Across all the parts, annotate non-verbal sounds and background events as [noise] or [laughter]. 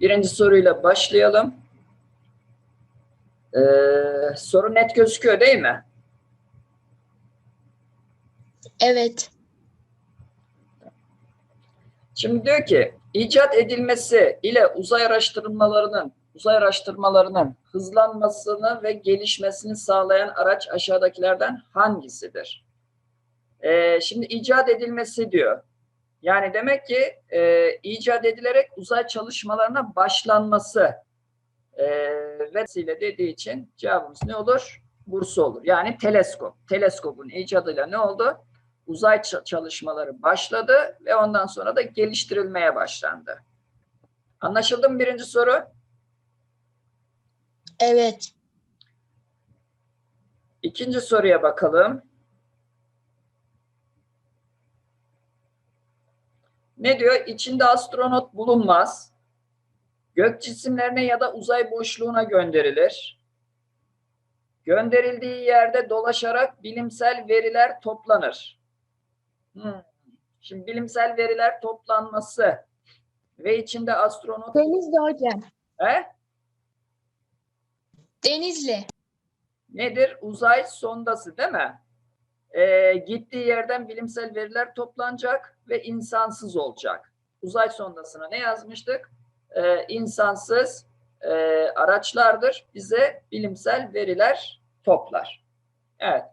Birinci soruyla başlayalım. Ee, soru net gözüküyor değil mi? Evet. Şimdi diyor ki icat edilmesi ile uzay araştırmalarının uzay araştırmalarının hızlanmasını ve gelişmesini sağlayan araç aşağıdakilerden hangisidir? Ee, şimdi icat edilmesi diyor. Yani demek ki e, icat edilerek uzay çalışmalarına başlanması e, vesile dediği için cevabımız ne olur? Bursa olur. Yani teleskop. Teleskopun icadıyla ne oldu? uzay ça- çalışmaları başladı ve ondan sonra da geliştirilmeye başlandı. Anlaşıldı mı birinci soru? Evet. İkinci soruya bakalım. Ne diyor? İçinde astronot bulunmaz. Gök cisimlerine ya da uzay boşluğuna gönderilir. Gönderildiği yerde dolaşarak bilimsel veriler toplanır. Hmm. Şimdi bilimsel veriler toplanması ve içinde astronot Denizli hocam. He? Denizli. nedir? Uzay sondası değil mi? Ee, gittiği yerden bilimsel veriler toplanacak ve insansız olacak. Uzay sondasına ne yazmıştık? Ee, insansız e, araçlardır. Bize bilimsel veriler toplar. Evet.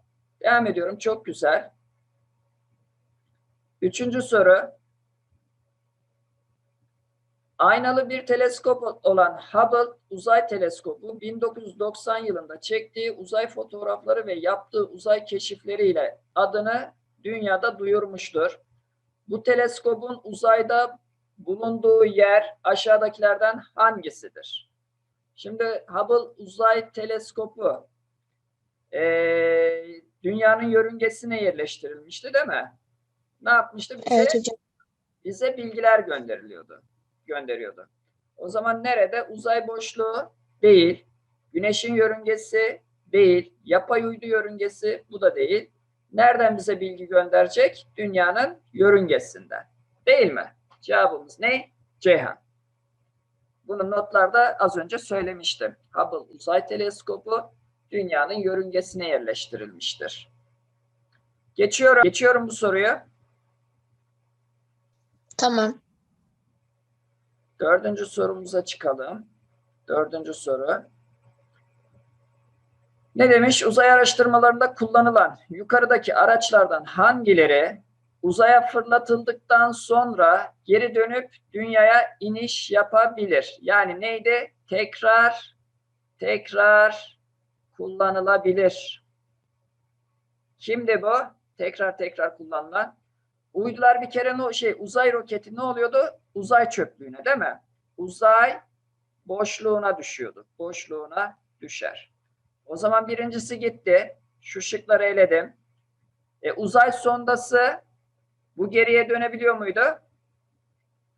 Devam ediyorum. Çok güzel. Üçüncü soru. Aynalı bir teleskop olan Hubble Uzay Teleskobu 1990 yılında çektiği uzay fotoğrafları ve yaptığı uzay keşifleriyle adını dünyada duyurmuştur. Bu teleskobun uzayda bulunduğu yer aşağıdakilerden hangisidir? Şimdi Hubble Uzay Teleskobu eee, dünyanın yörüngesine yerleştirilmişti değil mi? Ne yapmıştı? Bize Evet hocam. bize bilgiler gönderiliyordu, gönderiyordu. O zaman nerede? Uzay boşluğu değil, güneşin yörüngesi değil, yapay uydu yörüngesi bu da değil. Nereden bize bilgi gönderecek? Dünyanın yörüngesinden. Değil mi? Cevabımız ne? Ceyhan. Bunu notlarda az önce söylemiştim. Hubble Uzay Teleskobu dünyanın yörüngesine yerleştirilmiştir. Geçiyorum, geçiyorum bu soruyu. Tamam. Dördüncü sorumuza çıkalım. Dördüncü soru. Ne demiş? Uzay araştırmalarında kullanılan yukarıdaki araçlardan hangileri uzaya fırlatıldıktan sonra geri dönüp dünyaya iniş yapabilir? Yani neydi? Tekrar, tekrar kullanılabilir. Kimdi bu? Tekrar tekrar kullanılan. Uydular bir kere ne şey uzay roketi ne oluyordu? Uzay çöplüğüne değil mi? Uzay boşluğuna düşüyordu. Boşluğuna düşer. O zaman birincisi gitti. Şu şıkları eledim. E, uzay sondası bu geriye dönebiliyor muydu?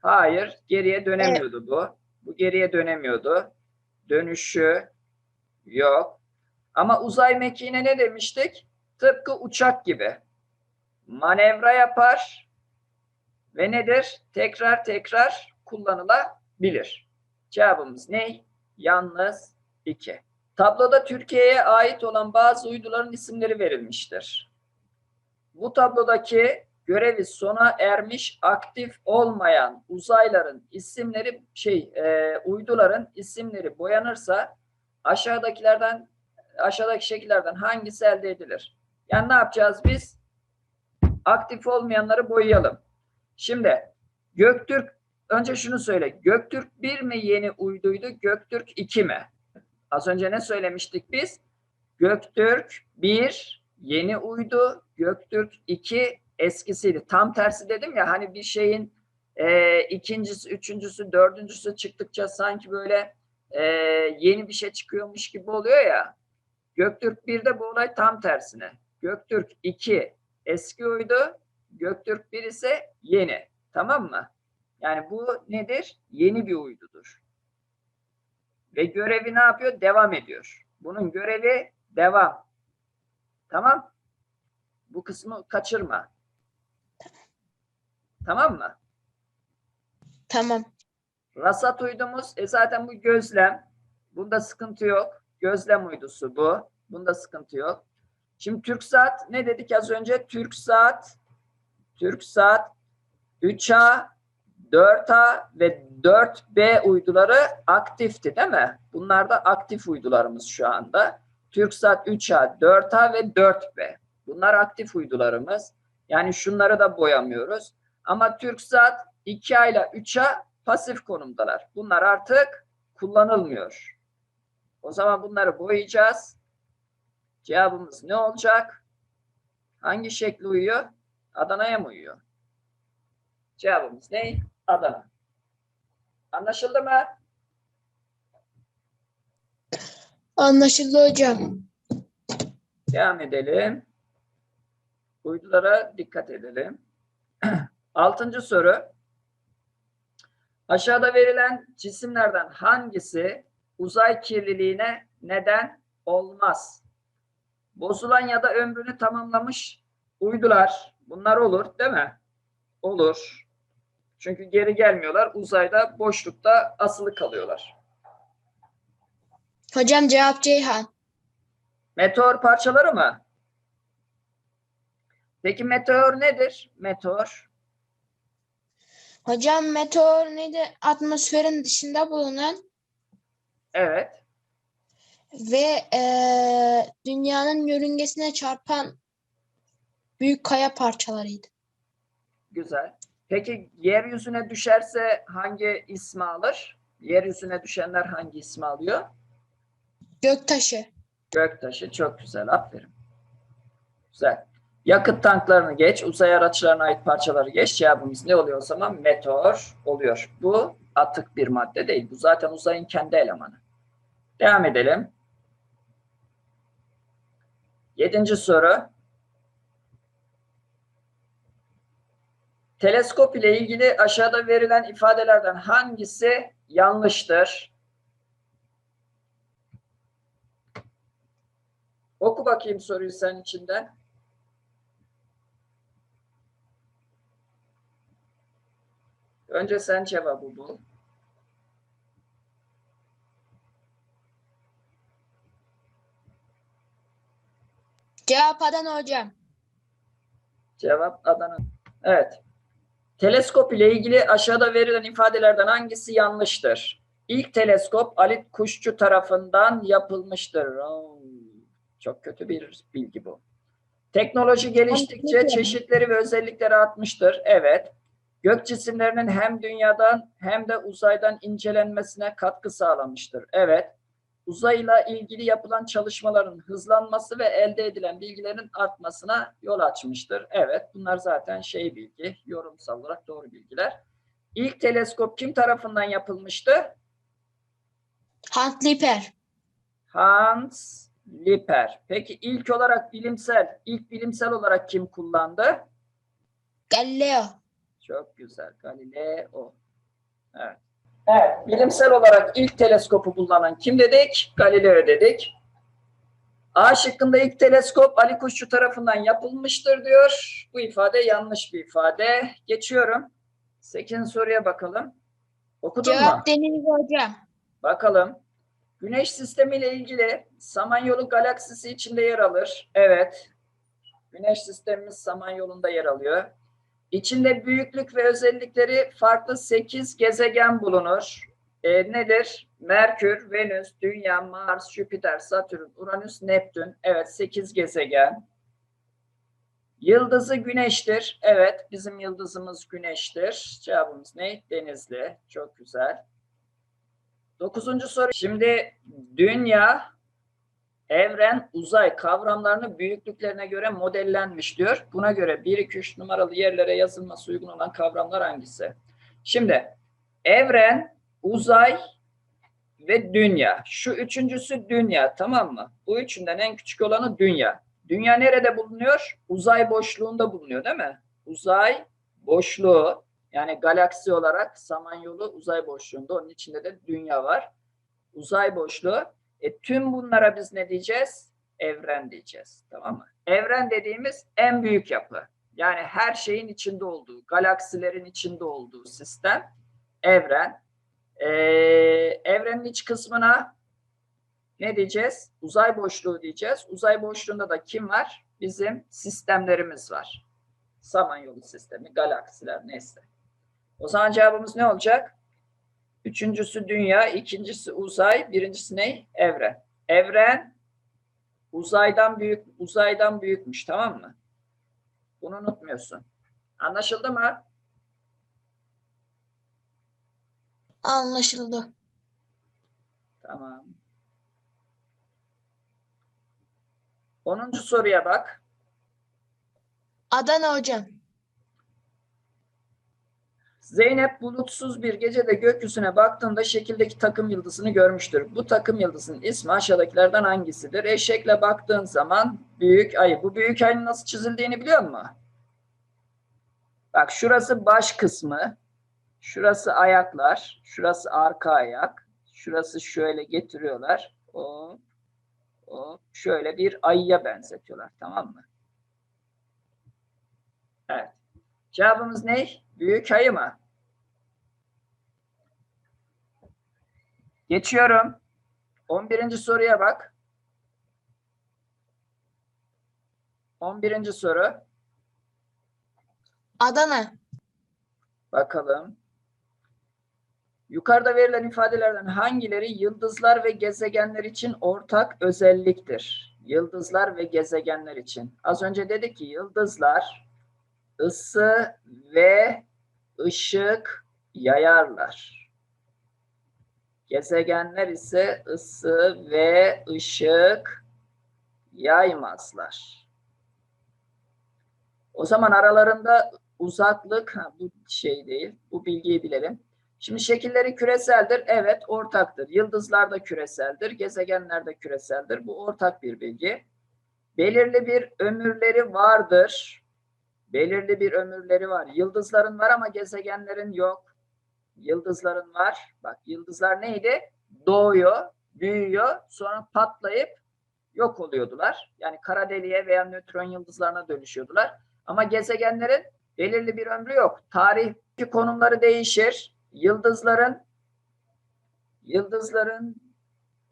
Hayır, geriye dönemiyordu bu. Bu geriye dönemiyordu. Dönüşü yok. Ama uzay mekiğine ne demiştik? Tıpkı uçak gibi manevra yapar ve nedir? Tekrar tekrar kullanılabilir. Cevabımız ne? Yalnız 2. Tabloda Türkiye'ye ait olan bazı uyduların isimleri verilmiştir. Bu tablodaki görevi sona ermiş aktif olmayan uzayların isimleri şey e, uyduların isimleri boyanırsa aşağıdakilerden aşağıdaki şekillerden hangisi elde edilir? Yani ne yapacağız biz? Aktif olmayanları boyayalım. Şimdi Göktürk önce şunu söyle. Göktürk 1 mi yeni uyduydu? Göktürk 2 mi? Az önce ne söylemiştik biz? Göktürk 1 yeni uydu. Göktürk 2 eskisiydi. Tam tersi dedim ya hani bir şeyin e, ikincisi, üçüncüsü, dördüncüsü çıktıkça sanki böyle e, yeni bir şey çıkıyormuş gibi oluyor ya. Göktürk 1'de bu olay tam tersine. Göktürk 2 eski uydu, Göktürk 1 ise yeni. Tamam mı? Yani bu nedir? Yeni bir uydudur. Ve görevi ne yapıyor? Devam ediyor. Bunun görevi devam. Tamam? Bu kısmı kaçırma. Tamam mı? Tamam. Rasat uydumuz e zaten bu gözlem. Bunda sıkıntı yok. Gözlem uydusu bu. Bunda sıkıntı yok. Şimdi TürkSat ne dedik az önce? TürkSat TürkSat 3A 4A ve 4B uyduları aktifti değil mi? Bunlar da aktif uydularımız şu anda. TürkSat 3A, 4A ve 4B. Bunlar aktif uydularımız. Yani şunları da boyamıyoruz. Ama TürkSat 2A ile 3A pasif konumdalar. Bunlar artık kullanılmıyor. O zaman bunları boyayacağız. Cevabımız ne olacak? Hangi şekli uyuyor? Adana'ya mı uyuyor? Cevabımız ne? Adana. Anlaşıldı mı? Anlaşıldı hocam. Devam edelim. Uydulara dikkat edelim. [clears throat] Altıncı soru. Aşağıda verilen cisimlerden hangisi uzay kirliliğine neden olmaz? Bozulan ya da ömrünü tamamlamış uydular. Bunlar olur değil mi? Olur. Çünkü geri gelmiyorlar. Uzayda boşlukta asılı kalıyorlar. Hocam cevap Ceyhan. Meteor parçaları mı? Peki meteor nedir? Meteor Hocam meteor nedir? Atmosferin dışında bulunan evet. Ve eee, dünyanın yörüngesine çarpan büyük kaya parçalarıydı. Güzel. Peki yeryüzüne düşerse hangi ismi alır? Yeryüzüne düşenler hangi ismi alıyor? Göktaşı. Göktaşı. Çok güzel. Aferin. Güzel. Yakıt tanklarını geç. Uzay araçlarına ait parçaları geç. Cevabımız ne oluyor o zaman? Meteor oluyor. Bu atık bir madde değil. Bu zaten uzayın kendi elemanı. Devam edelim. Yedinci soru. Teleskop ile ilgili aşağıda verilen ifadelerden hangisi yanlıştır? Oku bakayım soruyu sen içinden. Önce sen cevabı bul. Cevap Adana hocam. Cevap Adana. Evet. Teleskop ile ilgili aşağıda verilen ifadelerden hangisi yanlıştır? İlk teleskop Ali Kuşçu tarafından yapılmıştır. Oo, çok kötü bir bilgi bu. Teknoloji geliştikçe çeşitleri ve özellikleri artmıştır. Evet. Gök cisimlerinin hem dünyadan hem de uzaydan incelenmesine katkı sağlamıştır. Evet. Uzayla ilgili yapılan çalışmaların hızlanması ve elde edilen bilgilerin artmasına yol açmıştır. Evet, bunlar zaten şey bilgi, yorumsal olarak doğru bilgiler. İlk teleskop kim tarafından yapılmıştı? Hunt Liper. Hans Liper. Peki ilk olarak bilimsel, ilk bilimsel olarak kim kullandı? Galileo. Çok güzel. Galileo. Evet. Evet. Bilimsel olarak ilk teleskopu kullanan kim dedik? Galileo dedik. A şıkkında ilk teleskop Ali Kuşçu tarafından yapılmıştır diyor. Bu ifade yanlış bir ifade. Geçiyorum. 8. soruya bakalım. Okudun mu? Cevap Denizli hocam. Bakalım. Güneş sistemiyle ilgili Samanyolu galaksisi içinde yer alır. Evet. Güneş sistemimiz Samanyolu'nda yer alıyor. İçinde büyüklük ve özellikleri farklı 8 gezegen bulunur. E, nedir? Merkür, Venüs, Dünya, Mars, Jüpiter, Satürn, Uranüs, Neptün. Evet 8 gezegen. Yıldızı Güneş'tir. Evet bizim yıldızımız Güneş'tir. Cevabımız ne? Denizli. Çok güzel. Dokuzuncu soru. Şimdi dünya, evren, uzay kavramlarını büyüklüklerine göre modellenmiş diyor. Buna göre 1, 2, 3 numaralı yerlere yazılması uygun olan kavramlar hangisi? Şimdi evren, uzay ve dünya. Şu üçüncüsü dünya tamam mı? Bu üçünden en küçük olanı dünya. Dünya nerede bulunuyor? Uzay boşluğunda bulunuyor değil mi? Uzay boşluğu yani galaksi olarak Samanyolu uzay boşluğunda. Onun içinde de dünya var. Uzay boşluğu. E, tüm bunlara biz ne diyeceğiz? Evren diyeceğiz. Tamam mı? Evren dediğimiz en büyük yapı. Yani her şeyin içinde olduğu, galaksilerin içinde olduğu sistem evren. Ee, evrenin iç kısmına ne diyeceğiz? Uzay boşluğu diyeceğiz. Uzay boşluğunda da kim var? Bizim sistemlerimiz var. Samanyolu sistemi, galaksiler neyse. O zaman cevabımız ne olacak? Üçüncüsü dünya, ikincisi uzay, birincisi ne? Evren. Evren uzaydan büyük, uzaydan büyükmüş tamam mı? Bunu unutmuyorsun. Anlaşıldı mı? Anlaşıldı. Tamam. 10. soruya bak. Adana hocam. Zeynep bulutsuz bir gecede gökyüzüne baktığında şekildeki takım yıldızını görmüştür. Bu takım yıldızının ismi aşağıdakilerden hangisidir? Eşekle baktığın zaman büyük ayı. Bu büyük ayının nasıl çizildiğini biliyor musun? Bak şurası baş kısmı. Şurası ayaklar. Şurası arka ayak. Şurası şöyle getiriyorlar. O, o şöyle bir ayıya benzetiyorlar. Tamam mı? Evet. Cevabımız ne? Büyük ayı mı? Geçiyorum. 11. soruya bak. 11. soru. Adana. Bakalım. Yukarıda verilen ifadelerden hangileri yıldızlar ve gezegenler için ortak özelliktir? Yıldızlar ve gezegenler için. Az önce dedik ki yıldızlar ısı ve ışık yayarlar. Gezegenler ise ısı ve ışık yaymazlar. O zaman aralarında uzaklık, ha, bu şey değil, bu bilgiyi bilelim. Şimdi şekilleri küreseldir, evet ortaktır. Yıldızlar da küreseldir, gezegenler de küreseldir. Bu ortak bir bilgi. Belirli bir ömürleri vardır. Belirli bir ömürleri var. Yıldızların var ama gezegenlerin yok. Yıldızların var. Bak yıldızlar neydi? Doğuyor, büyüyor, sonra patlayıp yok oluyordular. Yani kara deliğe veya nötron yıldızlarına dönüşüyordular. Ama gezegenlerin belirli bir ömrü yok. Tarihi konumları değişir. Yıldızların yıldızların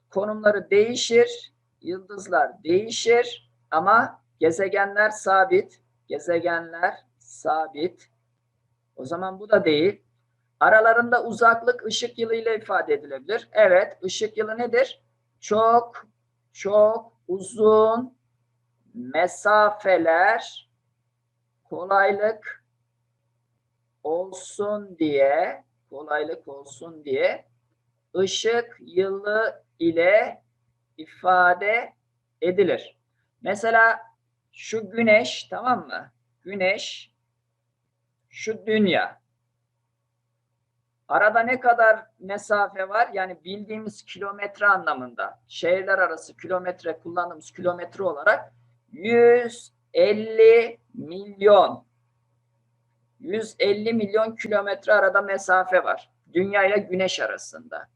konumları değişir. Yıldızlar değişir ama gezegenler sabit. Gezegenler sabit. O zaman bu da değil. Aralarında uzaklık ışık yılı ile ifade edilebilir. Evet, ışık yılı nedir? Çok çok uzun mesafeler kolaylık olsun diye kolaylık olsun diye ışık yılı ile ifade edilir. Mesela şu güneş tamam mı? Güneş şu dünya. Arada ne kadar mesafe var? Yani bildiğimiz kilometre anlamında. Şehirler arası kilometre kullandığımız kilometre olarak 150 milyon 150 milyon kilometre arada mesafe var. Dünya ile Güneş arasında.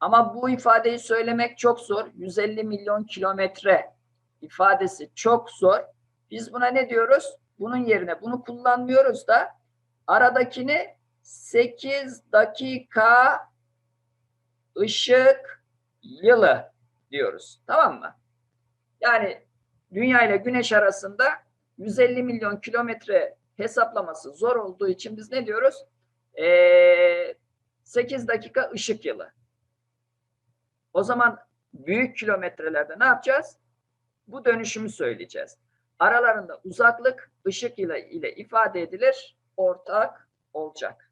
Ama bu ifadeyi söylemek çok zor. 150 milyon kilometre ifadesi çok zor. Biz buna ne diyoruz? Bunun yerine bunu kullanmıyoruz da aradakini 8 dakika ışık yılı diyoruz. Tamam mı? Yani Dünya ile Güneş arasında 150 milyon kilometre hesaplaması zor olduğu için biz ne diyoruz? Ee, 8 dakika ışık yılı. O zaman büyük kilometrelerde ne yapacağız? Bu dönüşümü söyleyeceğiz. Aralarında uzaklık ışık yılı ile ifade edilir, ortak olacak.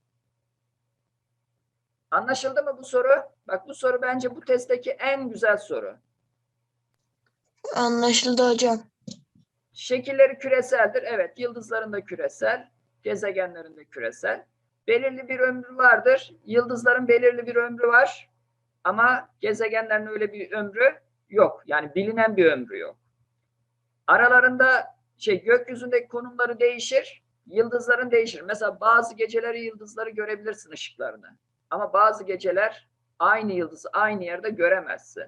Anlaşıldı mı bu soru? Bak bu soru bence bu testteki en güzel soru. Anlaşıldı hocam. Şekilleri küreseldir. Evet, yıldızların da küresel, gezegenlerin de küresel. Belirli bir ömrü vardır. Yıldızların belirli bir ömrü var. Ama gezegenlerin öyle bir ömrü yok. Yani bilinen bir ömrü yok. Aralarında şey gökyüzündeki konumları değişir. Yıldızların değişir. Mesela bazı geceleri yıldızları görebilirsin ışıklarını. Ama bazı geceler aynı yıldızı aynı yerde göremezsin.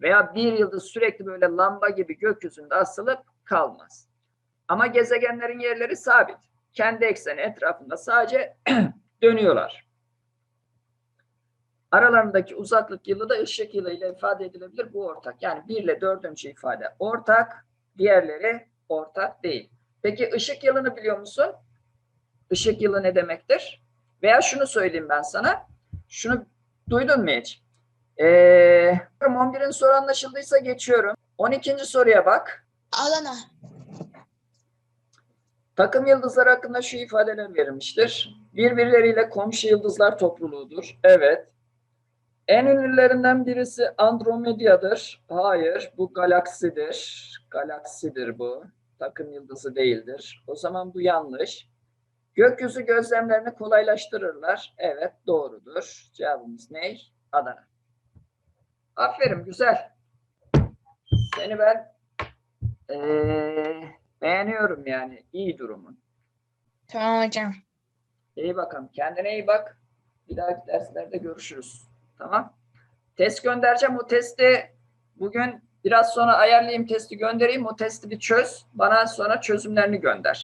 Veya bir yıldız sürekli böyle lamba gibi gökyüzünde asılıp kalmaz. Ama gezegenlerin yerleri sabit. Kendi ekseni etrafında sadece [clears throat] dönüyorlar. Aralarındaki uzaklık yılı da ışık yılı ile ifade edilebilir. Bu ortak. Yani 1 ile 4. ifade ortak, diğerleri ortak değil. Peki ışık yılını biliyor musun? Işık yılı ne demektir? Veya şunu söyleyeyim ben sana. Şunu duydun mu hiç? Ee, 11'in soru anlaşıldıysa geçiyorum. 12. soruya bak. Adana. Takım yıldızlar hakkında şu ifadeler verilmiştir. Birbirleriyle komşu yıldızlar topluluğudur. Evet. En ünlülerinden birisi Andromeda'dır. Hayır, bu galaksidir. Galaksidir bu. Takım yıldızı değildir. O zaman bu yanlış. Gökyüzü gözlemlerini kolaylaştırırlar. Evet, doğrudur. Cevabımız ne? Adana. Aferin, güzel. Seni ben eee, beğeniyorum yani. İyi durumun. Tamam hocam. İyi bakalım. Kendine iyi bak. Bir dahaki derslerde görüşürüz. Tamam. Test göndereceğim. O testi bugün biraz sonra ayarlayayım testi göndereyim. O testi bir çöz. Bana sonra çözümlerini gönder.